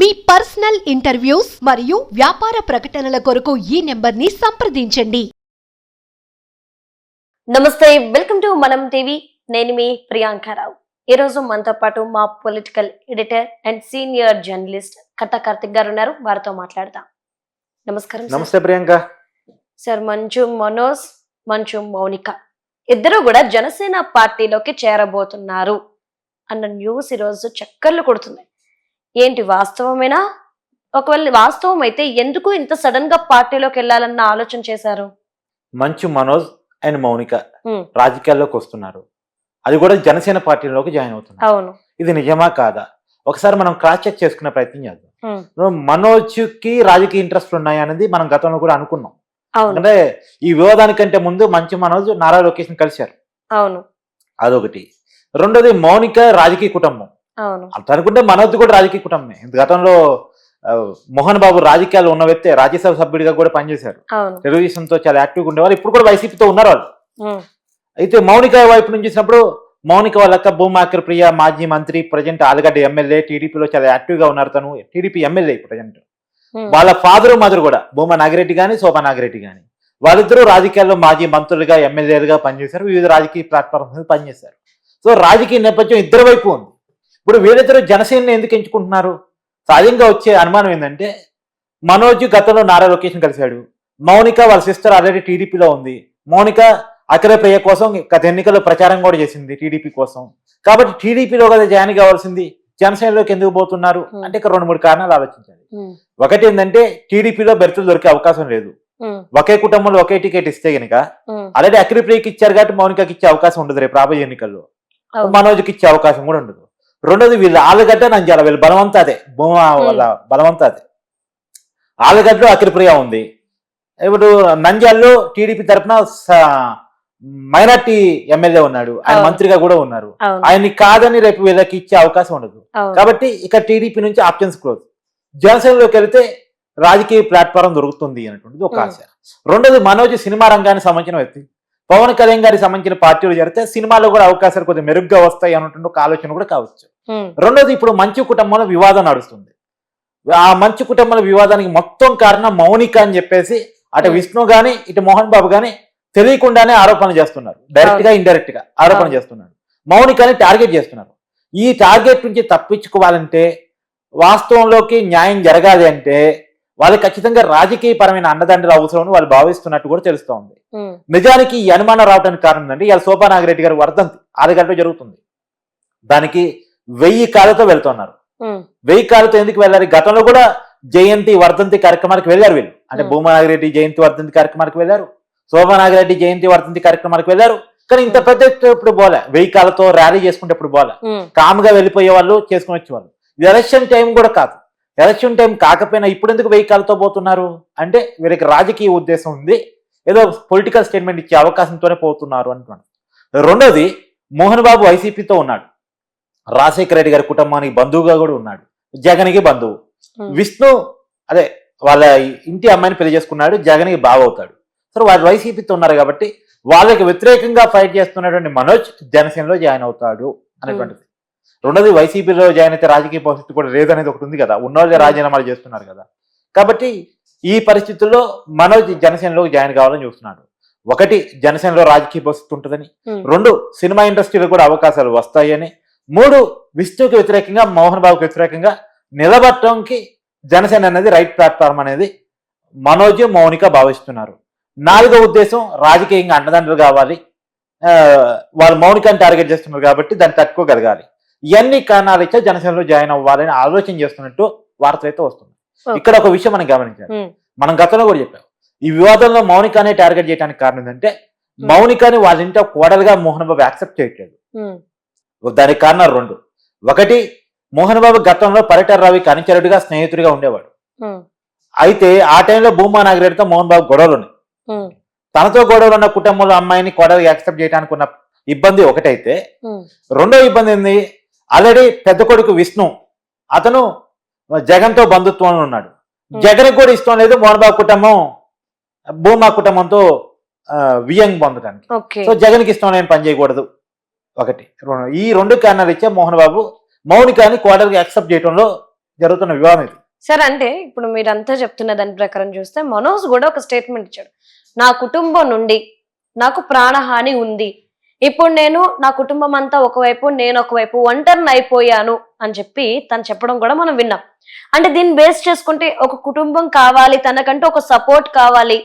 మీ personal interviews మరియు వ్యాపార ప్రకటనల కొరకు ఈ నెంబర్ని సంప్రదించండి. నమస్తే వెల్కమ్ టు మనం టీవీ. నేను మీ ప్రియాంకారావు ఈ రోజు మనతో పాటు మా political editor and senior journalist Katta Karthik గారు ఉన్నారు. వారితో మాట్లాడదాం. నమస్కారం సార్. నమస్తే ప్రియాంక. సార్ మంచు మనోజ్ మంచు మౌనిక. ఇద్దరు కూడా జనసేన పార్టీలోకి చేరబోతున్నారు అన్న న్యూస్ ఈరోజు చక్కర్లు కొడుతుంది. ఏంటి వాస్తవమేనా? ఒకవేళ వాస్తవం అయితే ఎందుకు ఇంత సడన్గా పార్టీలోకి వెళ్ళాలన్న ఆలోచన చేశారు? మంచు మనోజ్ అండ్ మౌనిక రాజకీయాల్లోకి వస్తున్నారు. అది కూడా జనసేన పార్టీలోకి జాయిన్ అవుతున్నారు. అవును. ఇది నిజమా కాదా? ఒకసారి మనం క్రాస్ చెక్ చేసుకునే ప్రయత్నం చేద్దాం. మనోజ్కి రాజకీయ ఇంట్రెస్ట్ ఉన్నాయి అనేది మనం గతంలో కూడా అనుకున్నాం. అవును. అంటే ఈ వివాదానికంటే ముందు మంచు మనోజ్ నారా లోకేష్ కలిశారు. అవును. అదొకటి. రెండోది మౌనిక రాజకీయ కుటుంబం. అంత అనుకుంటే మనోజ్ కూడా రాజకీయ కుటుంబమే. ఇంత గతంలో మోహన్ బాబు రాజకీయాలు ఉన్న వ్యక్తే రాజ్యసభ సభ్యుడిగా కూడా పనిచేశారు. తెలుగుదేశంతో చాలా యాక్టివ్గా ఉండేవాళ్ళు ఇప్పుడు కూడా వైసీపీతో ఉన్నారు వాళ్ళు. అయితే మౌనిక వైపు నుంచి చూసినప్పుడు మౌనిక వాళ్ళ అక్క భూమాకర్ ప్రియ మాజీ మంత్రి ప్రజెంట్ ఆలగడ్డ ఎమ్మెల్యే టీడీపీలో చాలా యాక్టివ్గా ఉన్నారు తను. TDP MLA present. వాళ్ళ ఫాదర్ మదర్ కూడా భూమా నాగిరెడ్డి గాని శోభా నాగిరెడ్డి గాని. వాళ్ళిద్దరూ రాజకీయాల్లో మాజీ మంత్రులుగా ఎమ్మెల్యేలుగా పనిచేశారు. వివిధ రాజకీయ ప్లాట్ఫామ్స్ పనిచేశారు. సో రాజకీయ నేపథ్యం ఇద్దరు వైపు ఉంది. ఇప్పుడు వీళ్ళిద్దరూ జనసేనని ఎందుకు ఎంచుకుంటున్నారు? సహజంగా వచ్చే అనుమానం ఏంటంటే మనోజ్ గతంలో నారా లొకేషన్ కలిశాడు. మౌనిక వాళ్ళ సిస్టర్ ఆల్రెడీ టీడీపీలో ఉంది. మౌనిక అఖిల ప్రియ కోసం గత ఎన్నికల్లో ప్రచారం కూడా చేసింది టీడీపీ కోసం. కాబట్టి టీడీపీలో కదా జాయిన్ కావాల్సింది. జనసేనలోకి ఎందుకు పోతున్నారు. అంటే ఇక్కడ రెండు మూడు కారణాలు ఆలోచించాలి. ఒకటి ఏంటంటే టీడీపీలో బెర్తులు దొరికే అవకాశం లేదు. ఒకే కుటుంబంలో ఒకే టికెట్ ఇస్తే గనుక ఆల్రెడీ అఖిలప్రియకి ఇచ్చారు కాబట్టి మౌనికకి ఇచ్చే అవకాశం ఉండదు రేపు రాబోయే ఎన్నికల్లో. మనోజ్కి ఇచ్చే అవకాశం కూడా ఉండదు. రెండోది వీళ్ళు ఆలుగడ్డ నంజాల వీళ్ళు బలవంతా అదే. భూమా వాళ్ళ బలవంతా అదే. ఆలుగడ్డలో అఖిలప్రియ ఉంది. ఇప్పుడు నంద్యాలలో టీడీపీ తరఫున మైనార్టీ ఎమ్మెల్యే ఉన్నాడు. ఆయన. మంత్రిగా కూడా ఉన్నారు. ఆయన్ని కాదని రేపు వీళ్ళకి ఇచ్చే అవకాశం ఉండదు. కాబట్టి ఇక టీడీపీ నుంచి ఆప్షన్స్ క్లోజ్. జనసేనలోకి వెళితే రాజకీయ ప్లాట్ఫారం దొరుకుతుంది అనేటువంటిది ఒక. ఆశ. రెండోది మనోజ్ సినిమా రంగానికి సంబంధించిన వ్యక్తి. పవన్ కళ్యాణ్ గారికి సంబంధించిన పార్టీలు జరిగితే సినిమాలో కూడా అవకాశాలు కొద్దిగా మెరుగ్గా వస్తాయి అన్నటువంటి ఒక ఆలోచన కూడా కావచ్చు. రెండోది ఇప్పుడు మంచు కుటుంబంలో వివాదం నడుస్తుంది. ఆ మంచు కుటుంబంలో వివాదానికి మొత్తం కారణం మౌనిక అని చెప్పేసి అటు. విష్ణు గాని ఇటు మోహన్ బాబు గాని తెలియకుండానే ఆరోపణలు చేస్తున్నారు. డైరెక్ట్గా ఇండైరెక్ట్గా ఆరోపణ. చేస్తున్నారు. మౌనికని టార్గెట్ చేస్తున్నారు. ఈ టార్గెట్ నుంచి తప్పించుకోవాలంటే వాస్తవంలోకి న్యాయం జరగాలి అంటే వాళ్ళకి ఖచ్చితంగా రాజకీయ పరమైన అండదండలు అవసరం వాళ్ళు భావిస్తున్నట్టు కూడా తెలుస్తూ ఉంది ఉమ్, నిజానికి ఈ అనుమానం రావడానికి కారణం ఏంటంటే ఇవాళ శోభా నాగిరెడ్డి గారు వర్ధంతి ఆరు గంటలు జరుగుతుంది. దానికి వెయ్యి కాళ్ళతో వెళ్తున్నారు. వెయ్యి కాళ్ళతో ఎందుకు వెళ్ళారు గతంలో కూడా జయంతి వర్ధంతి కార్యక్రమానికి వెళ్ళారు వీళ్ళు. అంటే. భూమా నాగిరెడ్డి జయంతి వర్ధంతి కార్యక్రమానికి వెళ్ళారు. శోభా నాగిరెడ్డి జయంతి వర్ధంతి కార్యక్రమానికి వెళ్ళారు. కానీ ఇంత పెద్ద ఇప్పుడు పోలే. వెయ్యి కాళ్ళతో ర్యాలీ చేసుకుంటే ఇప్పుడు ఉమ్, కామ్గా వెళ్ళిపోయే వాళ్ళు చేసుకుని వచ్చేవాళ్ళు. ఇది ఎలక్షన్ టైం కూడా కాదు. ఎలక్షన్ టైం కాకపోయినా ఇప్పుడు ఎందుకు వెయ్యి కాళ్ళతో పోతున్నారు? అంటే వీరికి రాజకీయ ఉద్దేశం ఉంది. ఏదో పొలిటికల్ స్టేట్మెంట్ ఇచ్చే అవకాశంతోనే పోతున్నారు అంటున్నాను రెండోది మోహన్ బాబు వైసీపీతో ఉన్నాడు. రాజశేఖర రెడ్డి గారి కుటుంబానికి బంధువుగా కూడా ఉన్నాడు. జగన్కి బంధువు. విష్ణు అదే వాళ్ళ ఇంటి అమ్మాయిని పెళ్ళి చేసుకున్నాడు జగన్కి బావ అవుతాడు సో వాళ్ళు వైసీపీతో ఉన్నారు కాబట్టి వాళ్ళకి వ్యతిరేకంగా ఫైట్ చేస్తున్నటువంటి మనోజ్ జనసేనలో జాయిన్ అవుతాడు అనేటువంటిది. రెండోది వైసీపీలో జాయిన్ అయితే రాజకీయ భవిష్యత్తు కూడా లేదనేది ఒకటి ఉంది కదా. ఉన్నోళ్ళే రాజీనామాలు చేస్తున్నారు కదా. కాబట్టి ఈ పరిస్థితుల్లో మనోజ్ జనసేనలో జాయిన్ కావాలని చూస్తున్నాడు. ఒకటి జనసేనలో రాజకీయ భవిష్యత్తు ఉంటుందని. రెండు సినిమా ఇండస్ట్రీలో కూడా అవకాశాలు వస్తాయని. మూడు విష్ణుకి వ్యతిరేకంగా మోహన్ బాబుకి వ్యతిరేకంగా నిలబడటానికి జనసేన అనేది రైట్ ప్లాట్ఫామ్ అనేది మనోజ్ మౌనిక భావిస్తున్నారు. నాలుగో ఉద్దేశం రాజకీయంగా అండదండలు కావాలి. వాళ్ళు మౌనికని టార్గెట్ చేస్తున్నారు కాబట్టి దాన్ని తట్టుకోగలగాలి. ఇవన్నీ కారణాలు ఇచ్చా జనసేనలో జాయిన్ అవ్వాలని ఆలోచన చేస్తున్నట్టు వార్తలు అయితే వస్తుంది. ఇక్కడ ఒక విషయం మనం గమనించాలి. మనం గతంలో కూడా చెప్పాం. ఈ వివాదంలో మౌనికనే టార్గెట్ చేయడానికి కారణం ఏంటంటే మౌనికని వాళ్ళ ఇంట్లో కోడలుగా మోహన్ బాబు యాక్సెప్ట్ చేయట్లేదు. దానికి కారణాలు రెండు. ఒకటి మోహన్ బాబు గతంలో పరిటర్ రవికి అనుచరుడిగా స్నేహితుడిగా ఉండేవాడు. అయితే ఆ టైంలో భూమా నాగిరెడ్డితో మోహన్ బాబు గొడవలు ఉన్నాయి. తనతో గొడవలు ఉన్న కుటుంబంలో అమ్మాయిని కోడలుగా యాక్సెప్ట్ చేయడానికి ఉన్న ఇబ్బంది ఒకటైతే రెండో ఇబ్బంది ఏంది? ఆల్రెడీ పెద్ద కొడుకు విష్ణు అతను జగన్తో బంధుత్వంలో ఉన్నాడు. జగన్ కూడా ఇష్టం లేదు మోహన్ బాబు కుటుంబం భూమా కుటుంబంతో వియంగ్ పొందడానికి సో జగన్కి ఇష్టం లేని పని చేయకూడదు. ఒకటి. ఈ రెండు కారణాలు ఇచ్చే మోహన్ బాబు మౌనికాని కోడలికి యాక్సెప్ట్ చేయడంలో జరుగుతున్న వివాదం ఇది. సార్ అంటే ఇప్పుడు మీరంతా చెప్తున్న దాని ప్రకారం చూస్తే మనోజ్ కూడా ఒక స్టేట్మెంట్ ఇచ్చాడు. నా కుటుంబం నుండి నాకు ప్రాణహాని ఉంది. ఇప్పుడు నేను నా కుటుంబం అంతా ఒకవైపు నేను ఒకవైపు ఒంటరిని అయిపోయాను అని చెప్పి తను చెప్పడం కూడా మనం విన్నాం. అంటే దీన్ని బేస్ చేసుకుంటే ఒక కుటుంబం కావాలి తనకంటూ ఒక సపోర్ట్ కావాలి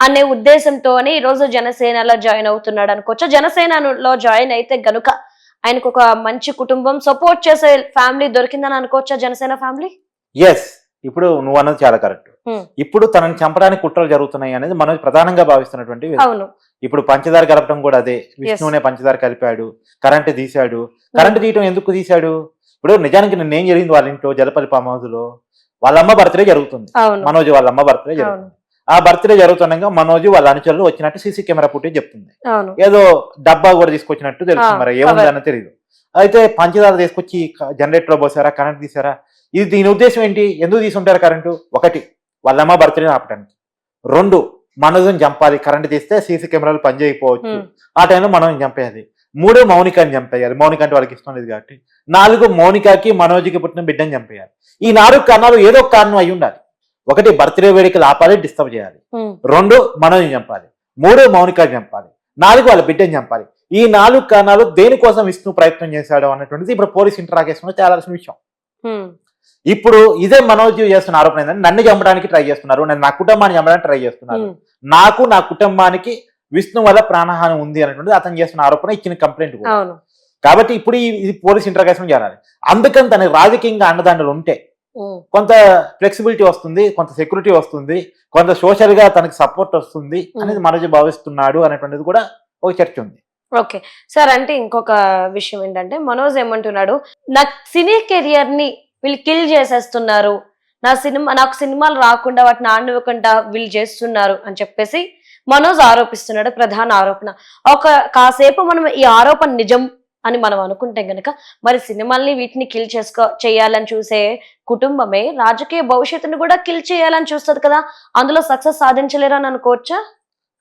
అనే ఉద్దేశంతోనే ఈ రోజు జనసేనలో జాయిన్ అవుతున్నాడు అనుకోవచ్చు. జనసేనలో జాయిన్ అయితే గనుక ఆయనకు ఒక మంచి కుటుంబం సపోర్ట్ చేసే ఫ్యామిలీ దొరికిందని అనుకోవచ్చా జనసేన ఫ్యామిలీ ఎస్ ఇప్పుడు నువ్వు అన్నది చాలా కరెక్ట్. Hmm. ఇప్పుడు తనని చంపడానికి కుట్రలు జరుగుతున్నాయి అనేది మనం ప్రధానంగా భావిస్తున్నటువంటి ఇప్పుడు పంచదార కలపడం కూడా అదే. విష్ణువునే పంచదార కలిపాడు కరెంట్ తీశాడు. కరెంట్ తీయటం ఎందుకు తీశాడు? ఇప్పుడు నిజానికి నిన్న ఏం జరిగింది వాళ్ళ ఇంట్లో జలపల్లి ఫామ్ హౌస్లో వాళ్ళ అమ్మ బర్త్డే జరుగుతుంది. మనోజ్ వాళ్ళ అమ్మ బర్త్డే జరుగుతుంది. ఆ బర్త్డే జరుగుతుండగా మనోజ్ వాళ్ళ అనుచరులు వచ్చినట్టు సీసీ కెమెరా ఫుటేజ్ చెప్తుంది. ఏదో డబ్బా కూడా తీసుకొచ్చినట్టు తెలుసు ఆ, మరి. ఏముందని తెలియదు అయితే పంచదార తీసుకొచ్చి జనరేటర్లో పోసారా? కరెంట్ తీసారా? ఇది దీని ఉద్దేశం ఏంటి? ఎందుకు తీసుంటారు కరెంటు ఒకటి వాళ్ళమ్మ బర్త్డే ఆపడానికి రెండు మనోజ్ని చంపాలి కరెంట్ తీస్తే సీసీ కెమెరాలు పనిచేయకపోవచ్చు ఉమ్, ఆ టైంలో మనం చంపేయాలి. మూడు మౌనికని చంపేయాలి. మౌనిక అంటే వాళ్ళకి ఇష్టం లేదు కాబట్టి. నాలుగు మౌనికకి మనోజ్కి పుట్టిన బిడ్డని చంపేయాలి. ఈ నాలుగు కారణాలు ఏదో కారణం అయి ఉండాలి. ఒకటి బర్త్డే వేడుకలు ఆపాలి డిస్టర్బ్ చేయాలి. ఉమ్, రెండు మనోజ్ని చంపాలి. మూడు మౌనికని చంపాలి. నాలుగు వాళ్ళ బిడ్డని చంపాలి. ఈ నాలుగు కారణాలు దేనికోసం విష్ణు ప్రయత్నం చేశాడు అన్నటువంటిది ఇప్పుడు పోలీస్ ఇంటరాగేషన్ తేలాల్సిన విషయం. ఉమ్, ఇప్పుడు ఇదే మనోజ్ చేస్తున్న ఆరోపణ ఏంటంటే నన్ను చంపడానికి ట్రై చేస్తున్నారు నేను నా కుటుంబాన్ని చంపడానికి ట్రై చేస్తున్నారు. నాకు నా కుటుంబానికి విష్ణు వల్ల ప్రాణహాని ఉంది అనేటువంటిది అతను చేస్తున్న ఆరోపణ ఇచ్చిన కంప్లైంట్ కాబట్టి ఇప్పుడు ఈ- ఇది పోలీస్ ఇంటరాగేషన్ చేయాలి. అందుకని తనకి రాజకీయంగా అండదండలు ఉంటే కొంత ఫ్లెక్సిబిలిటీ వస్తుంది కొంత సెక్యూరిటీ వస్తుంది కొంత సోషల్గా తనకి సపోర్ట్ వస్తుంది అనేది మనోజ్ భావిస్తున్నాడు అనేటువంటిది కూడా ఒక చర్చ ఉంది. ఓకే. సార్ అంటే ఇంకొక విషయం ఏంటంటే మనోజ్ ఏమంటున్నాడు నా సినీ కెరియర్ని వీళ్ళు కిల్ చేసేస్తున్నారు. నా సినిమా నాకు సినిమాలు రాకుండా వాటిని ఆడనివ్వకుండా వీళ్ళు చేస్తున్నారు అని చెప్పేసి మనోజ్ ఆరోపిస్తున్నాడు ప్రధాన ఆరోపణ. ఒక కాసేపు మనం ఈ ఆరోపణ నిజం అని మనం అనుకుంటే గనక మరి సినిమాల్ని వీటిని కిల్ చేసుకో చేయాలని చూసే కుటుంబమే రాజకీయ భవిష్యత్తుని కూడా కిల్ చేయాలని చూస్తుంది కదా. అందులో సక్సెస్ సాధించలేరని అనుకోవచ్చా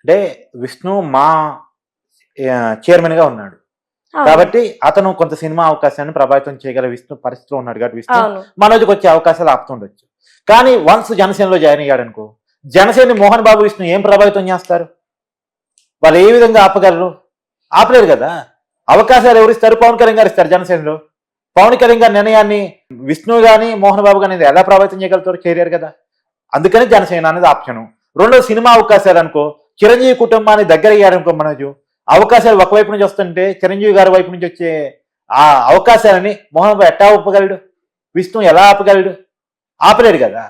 అంటే విష్ణు మా చైర్మన్గా ఉన్నాడు. కాబట్టి అతను కొంత సినిమా అవకాశాన్ని ప్రభావితం చేయగల విష్ణు పరిస్థితిలో ఉన్నాడు కాబట్టి విష్ణు మనోజ్కి వచ్చే అవకాశాలు ఆపుతుండొచ్చు కానీ వన్స్ జనసేనలో జాయిన్ అయ్యాడు అనుకో జనసేన మోహన్ బాబు విష్ణు ఏం ప్రభావితం చేస్తారు? వాళ్ళు ఏ విధంగా ఆపగలరు? ఆపలేరు కదా. అవకాశాలు ఎవరు ఇస్తారు? పవన్ కళ్యాణ్ గారు ఇస్తారు జనసేనలో. పవన్ కళ్యాణ్ గారి నిర్ణయాన్ని విష్ణు గాని మోహన్ బాబు గాని ఎలా ప్రభావితం చేయగలుగుతారు చేయలేరు కదా. అందుకని జనసేన అనేది ఆప్షను. రెండో సినిమా అవకాశాలు అనుకో చిరంజీవి కుటుంబాన్ని దగ్గర అయ్యారనుకో మనోజు అవకాశాలు ఒకవైపు నుంచి వస్తుంటే చిరంజీవి గారి వైపు నుంచి వచ్చే ఆ అవకాశాలని మోహన్ బాబు ఎట్టా ఆపగలడు? విష్ణు ఎలా ఆపగలడు? ఆపలేడు కదా.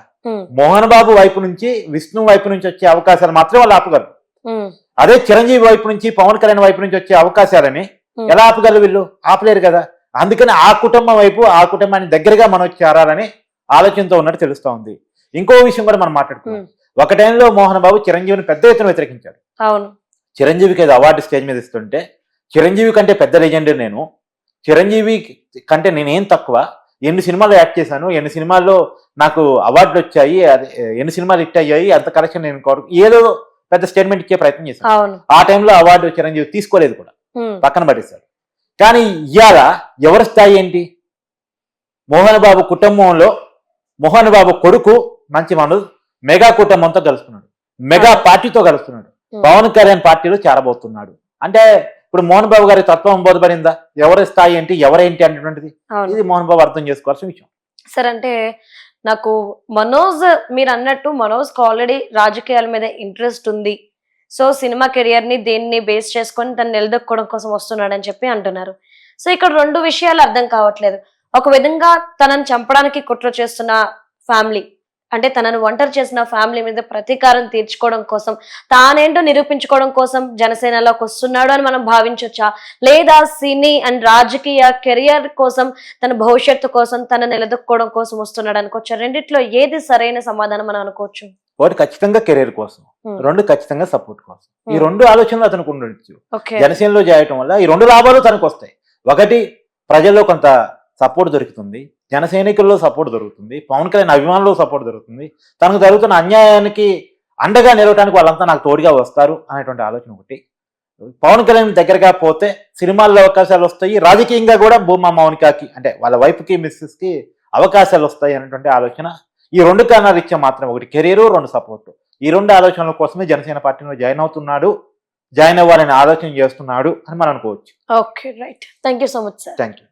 మోహన్ బాబు వైపు నుంచి విష్ణు వైపు నుంచి వచ్చే అవకాశాలు మాత్రం వాళ్ళు ఆపగలరు. అదే చిరంజీవి వైపు నుంచి పవన్ కళ్యాణ్ వైపు నుంచి వచ్చే అవకాశాలని. ఎలా ఆపగలరు వీళ్ళు? ఆపలేరు కదా. అందుకని ఆ కుటుంబం వైపు ఆ కుటుంబాన్ని దగ్గరగా మనం చేరాలని ఆలోచనతో ఉన్నట్టు తెలుస్తా ఉంది. ఇంకో విషయం కూడా మనం మాట్లాడుకున్నాం ఒక టైంలో మోహన్ బాబు చిరంజీవిని పెద్ద ఎత్తున వ్యతిరేకించాడు. అవును. చిరంజీవికి ఏదో అవార్డు స్టేజ్ మీద ఇస్తుంటే చిరంజీవి కంటే పెద్ద లెజెండ్ నేను. చిరంజీవి కంటే నేనేం తక్కువ. ఎన్ని సినిమాలు యాక్ట్ చేశాను ఎన్ని సినిమాల్లో నాకు అవార్డులు వచ్చాయి అది ఎన్ని సినిమాలు హిట్ అయ్యాయి అంత కలెక్షన్ నేను కోరు ఏదో పెద్ద స్టేట్మెంట్ ఇచ్చే ప్రయత్నం చేశాను. ఆ టైంలో అవార్డు చిరంజీవి తీసుకోలేదు కూడా. పక్కన పడేశారు కానీ ఇవాళ ఎవరి స్థాయి ఏంటి? మోహన్ బాబు కుటుంబంలో మోహన్ బాబు కొడుకు మంచి మనోజ్ మెగా కుటుంబంతో కలుస్తున్నాడు మెగా పార్టీతో కలుస్తున్నాడు. పవన్ కళ్యాణ్ పార్టీలో చేరబోతున్నాడు. అంటే ఇప్పుడు మోహన్ బాబు గారి తత్వం బోధపడిందా? ఎవరి స్థాయి ఏంటి? ఎవరేంటి అనేటువంటిది? ఇది మోహన్ బాబు అర్థం చేసుకోవాల్సిన విషయం. సరే అంటే నాకు మనోజ్ మీరు అన్నట్టు మనోజ్కి ఆల్రెడీ రాజకీయాల మీద ఇంట్రెస్ట్ ఉంది. సో సినిమా కెరియర్ని దేన్ని బేస్ చేసుకొని తను నిలదొక్కుకోవడం కోసం వస్తున్నాడని చెప్పి అంటున్నారు. సో ఇక్కడ రెండు విషయాలు అర్థం కావట్లేదు. ఒక విధంగా తనని చంపడానికి కుట్ర చేస్తున్న ఫ్యామిలీ అంటే తనను ఒంటరి చేసిన ఫ్యామిలీ మీద ప్రతీకారం తీర్చుకోవడం కోసం తానేంటో నిరూపించుకోవడం కోసం జనసేనలోకి వస్తున్నాడు అని మనం భావించవచ్చా లేదా సినీ అండ్ రాజకీయ కెరియర్ కోసం తన భవిష్యత్తు కోసం తన నిలదొక్కుకోవడం కోసం వస్తున్నాడు అనుకోవచ్చు? రెండిట్లో ఏది సరైన సమాధానం మనం అనుకోవచ్చు? ఒకటి ఖచ్చితంగా కెరీర్ కోసం. రెండు ఖచ్చితంగా సపోర్ట్ కోసం. ఈ. రెండు ఆలోచనలు అతనికి ఉండొచ్చు. జనసేనలో చేయటం వల్ల ఈ రెండు లాభాలు తనకు వస్తాయి ఒకటి ప్రజల్లో కొంత సపోర్ట్ దొరుకుతుంది. జన సైనికుల్లో సపోర్ట్ దొరుకుతుంది. పవన్ కళ్యాణ్ అభిమానుల్లో సపోర్ట్ దొరుకుతుంది. తనకు జరుగుతున్న అన్యాయానికి అండగా నిలవటానికి వాళ్ళంతా నాకు తోడుగా వస్తారు అనేటువంటి ఆలోచన ఒకటి. పవన్ కళ్యాణ్ దగ్గరగా పోతే సినిమాల్లో అవకాశాలు వస్తాయి. రాజకీయంగా కూడా భూమా మౌనికాకి అంటే వాళ్ళ వైఫ్కి మిస్సెస్కి అవకాశాలు వస్తాయి అనేటువంటి ఆలోచన. ఈ రెండు కారణాలు ఇచ్చే మాత్రం ఒకటి కెరీర్ రెండు సపోర్ట్ ఈ రెండు ఆలోచనల కోసమే జనసేన పార్టీలో జాయిన్ అవుతున్నాడు. జాయిన్ అవ్వాలని ఆలోచన చేస్తున్నాడు అని మనం అనుకోవచ్చు. Okay right thank you so much sir thank you